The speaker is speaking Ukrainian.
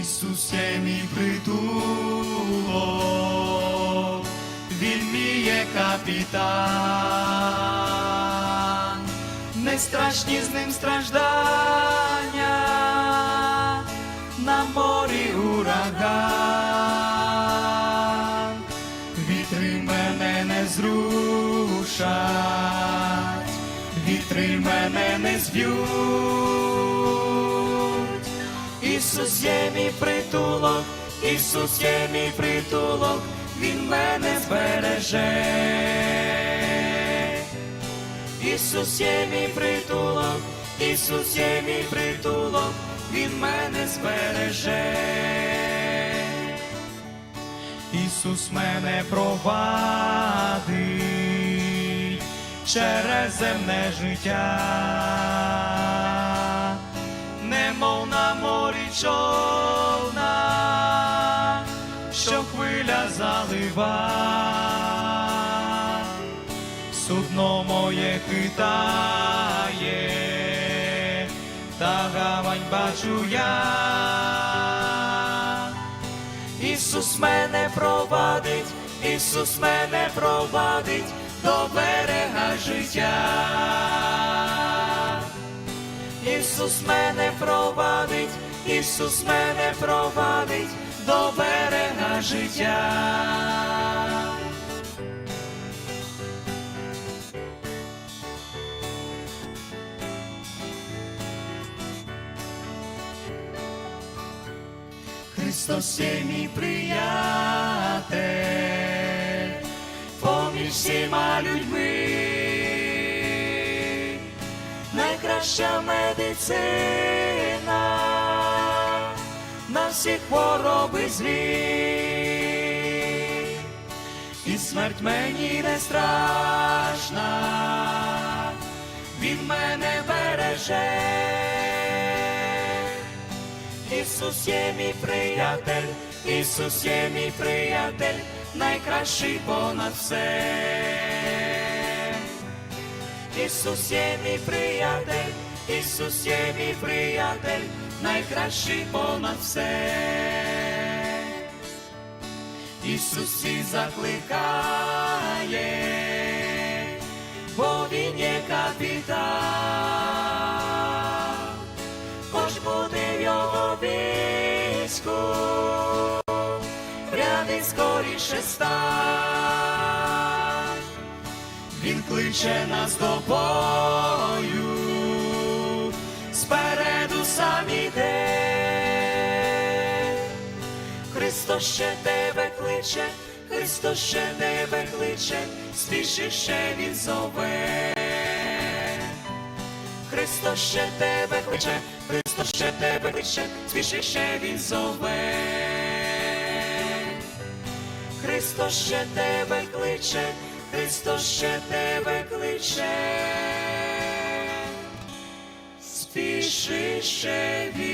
Ісус є мій притулок, Він мій є капітан, страшні з ним страждання, на морі ураган, вітри мене не зрушать, вітри мене не зб'ють. Ісус є мій притулок, Ісус є мій притулок, Він мене збереже. Ісус є мій притулок, Ісус є мій притулок, Він мене збереже. Ісус мене провадить через земне життя, немов на морі човна, що хвиля залива, судно моє хитає, та гавань бачу я. Ісус мене провадить, Ісус мене провадить до берега життя. Ісус мене провадить, Ісус мене провадить до берега життя. Христос є мій приятель, поміж всіма людьми, найкраща медицина на всі хвороби злі, і смерть мені не страшна, він мене береже. Ісус є мій приятель, Ісус є мій приятель, найкращий понад все. Ісус є мій приятель, Ісус є мій приятель, найкращий понад все. Ісус всі закликає, бо Він є капітан хоч буде його війську, ряди скоріше стань. Він кличе нас до бою, спереду сам іде. Христос ще тебе кличе, Христос ще тебе кличе, спішіше він зове. Христос ще тебе кличе, Христос ще тебе кличе, спішіше він зове. Христос ще тебе кличе, Христос ще тебе кличе, він зове.